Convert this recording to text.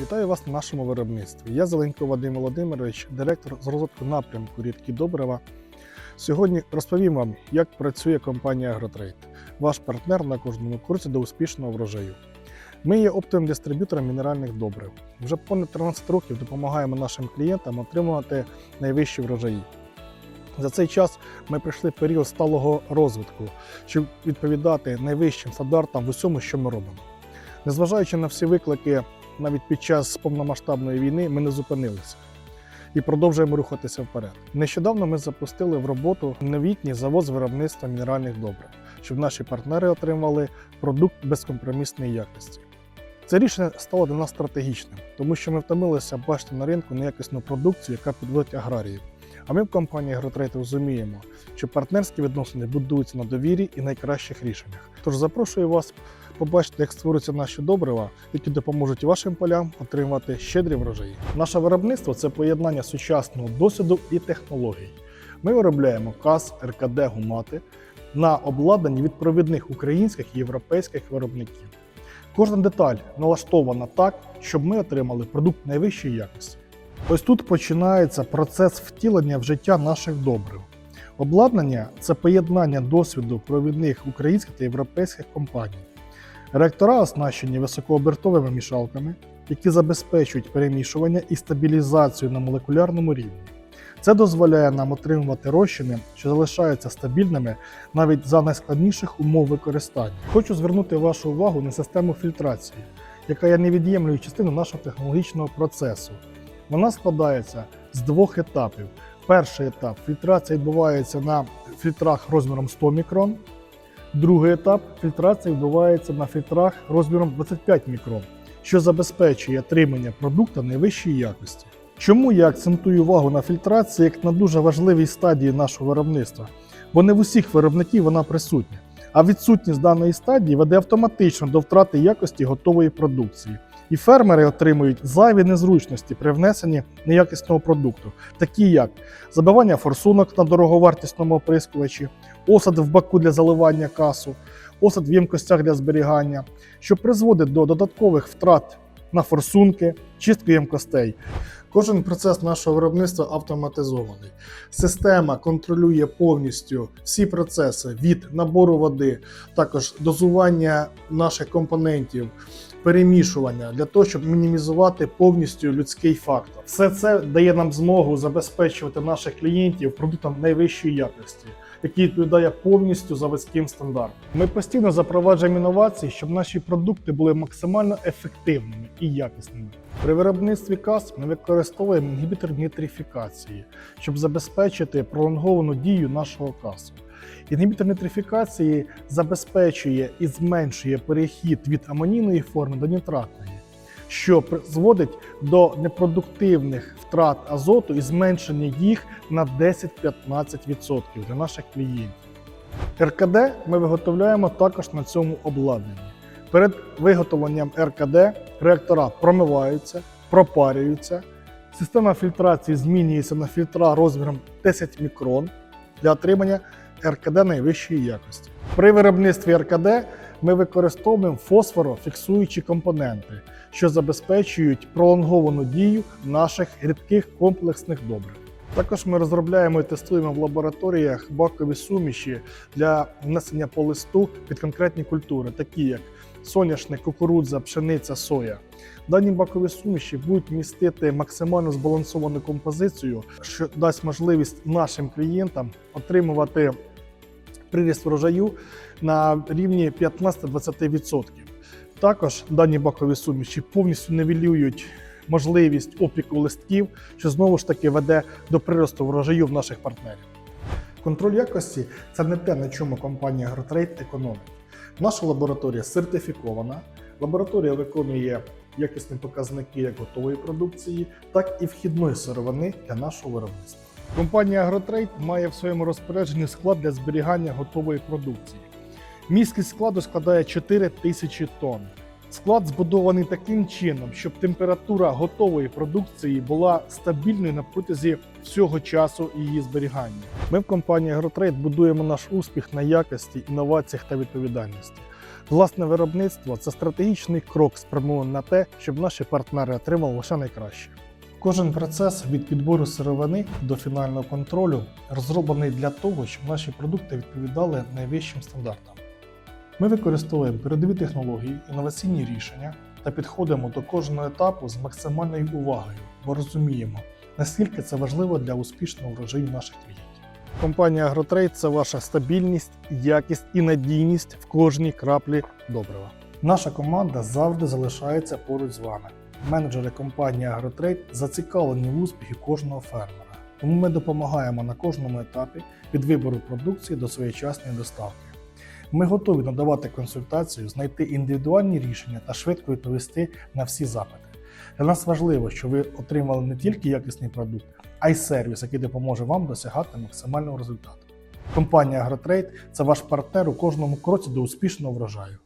Вітаю вас на нашому виробництві. Я Зеленко Вадим Володимирович, директор з розвитку напрямку рідкі добрива. Сьогодні розповім вам, як працює компанія Агротрейд, ваш партнер на кожному курсі до успішного врожаю. Ми є оптовим дистриб'ютором мінеральних добрив. Вже понад 13 років допомагаємо нашим клієнтам отримувати найвищі врожаї. За цей час ми пройшли період сталого розвитку, щоб відповідати найвищим стандартам в усьому, що ми робимо. Незважаючи на всі виклики, навіть під час повномасштабної війни ми не зупинилися і продовжуємо рухатися вперед. Нещодавно ми запустили в роботу новітній завод з виробництва мінеральних добрив, щоб наші партнери отримали продукт безкомпромісної якості. Це рішення стало для нас стратегічним, тому що ми втомилися бачити на ринку неякісну продукцію, яка підводить аграріїв. А ми в компанії Агротрейд розуміємо, що партнерські відносини будуються на довірі і найкращих рішеннях. Тож запрошую вас побачити, як створюються наші добрива, які допоможуть вашим полям отримати щедрі врожаї. Наше виробництво це поєднання сучасного досвіду і технологій. Ми виробляємо КАЗ, РКД, гумати на обладнанні від провідних українських і європейських виробників. Кожна деталь налаштована так, щоб ми отримали продукт найвищої якості. Ось тут починається процес втілення в життя наших добрив. Обладнання це поєднання досвіду провідних українських та європейських компаній. Реактора оснащені високообертовими мішалками, які забезпечують перемішування і стабілізацію на молекулярному рівні. Це дозволяє нам отримувати розчини, що залишаються стабільними навіть за найскладніших умов використання. Хочу звернути вашу увагу на систему фільтрації, яка є невід'ємною частиною нашого технологічного процесу. Вона складається з двох етапів. Перший етап фільтрація відбувається на фільтрах розміром 100 мікрон. Другий етап фільтрація відбувається на фільтрах розміром 25 мікрон, що забезпечує отримання продукту найвищої якості. Чому я акцентую увагу на фільтрації як на дуже важливій стадії нашого виробництва? Бо не в усіх виробників вона присутня. А відсутність даної стадії веде автоматично до втрати якості готової продукції. І фермери отримують зайві незручності при внесенні неякісного продукту, такі як забивання форсунок на дороговартісному оприскувачі, осад в баку для заливання касу, осад в ємкостях для зберігання, що призводить до додаткових втрат на форсунки, чистку ємкостей. Кожен процес нашого виробництва автоматизований. Система контролює повністю всі процеси від набору води, також дозування наших компонентів, перемішування для того, щоб мінімізувати повністю людський фактор. Все це дає нам змогу забезпечувати наших клієнтів продуктом найвищої якості, який відповідає повністю заводським стандартам. Ми постійно запроваджуємо інновації, щоб наші продукти були максимально ефективними і якісними. При виробництві кас ми використовуємо інгібітор нітрифікації, щоб забезпечити пролонговану дію нашого касу. Інгібітор нітрифікації забезпечує і зменшує перехід від амонійної форми до нітратної, що призводить до непродуктивних втрат азоту і зменшення їх на 10-15% для наших клієнтів. РКД ми виготовляємо також на цьому обладнанні. Перед виготовленням РКД реактора промиваються, пропарюються. Система фільтрації змінюється на фільтра розміром 10 мікрон для отримання РКД найвищої якості. При виробництві РКД ми використовуємо фосфорофіксуючі компоненти, що забезпечують пролонговану дію наших рідких комплексних добрив. Також ми розробляємо і тестуємо в лабораторіях бакові суміші для внесення по листу під конкретні культури, такі як соняшник, кукурудза, пшениця, соя. Дані бакові суміші будуть містити максимально збалансовану композицію, що дасть можливість нашим клієнтам отримувати приріст врожаю на рівні 15-20%. Також дані бакові суміші повністю нівелюють можливість опіку листків, що знову ж таки веде до приросту врожаю в наших партнерів. Контроль якості це не те, на чому компанія Агротрейд економить. Наша лабораторія сертифікована. Лабораторія виконує якісні показники як готової продукції, так і вхідної сировини для нашого виробництва. Компанія Агротрейд має в своєму розпорядженні склад для зберігання готової продукції. Міськість складу складає 4 тисячі тонн. Склад збудований таким чином, щоб температура готової продукції була стабільною на протязі всього часу її зберігання. Ми в компанії Агротрейд будуємо наш успіх на якості, інноваціях та відповідальності. Власне виробництво це стратегічний крок, спрямований на те, щоб наші партнери отримали лише найкраще. Кожен процес від підбору сировини до фінального контролю розроблений для того, щоб наші продукти відповідали найвищим стандартам. Ми використовуємо передові технології, інноваційні рішення та підходимо до кожного етапу з максимальною увагою, бо розуміємо, наскільки це важливо для успішного врожаю наших клієнтів. Компанія Агротрейд це ваша стабільність, якість і надійність в кожній краплі добрива. Наша команда завжди залишається поруч з вами. Менеджери компанії Агротрейд зацікавлені в успіхі кожного фермера. Тому ми допомагаємо на кожному етапі від вибору продукції до своєчасної доставки. Ми готові надавати консультацію, знайти індивідуальні рішення та швидко відповісти на всі запити. Для нас важливо, щоб ви отримали не тільки якісний продукт, а й сервіс, який допоможе вам досягати максимального результату. Компанія Агротрейд це ваш партнер у кожному кроці до успішного врожаю.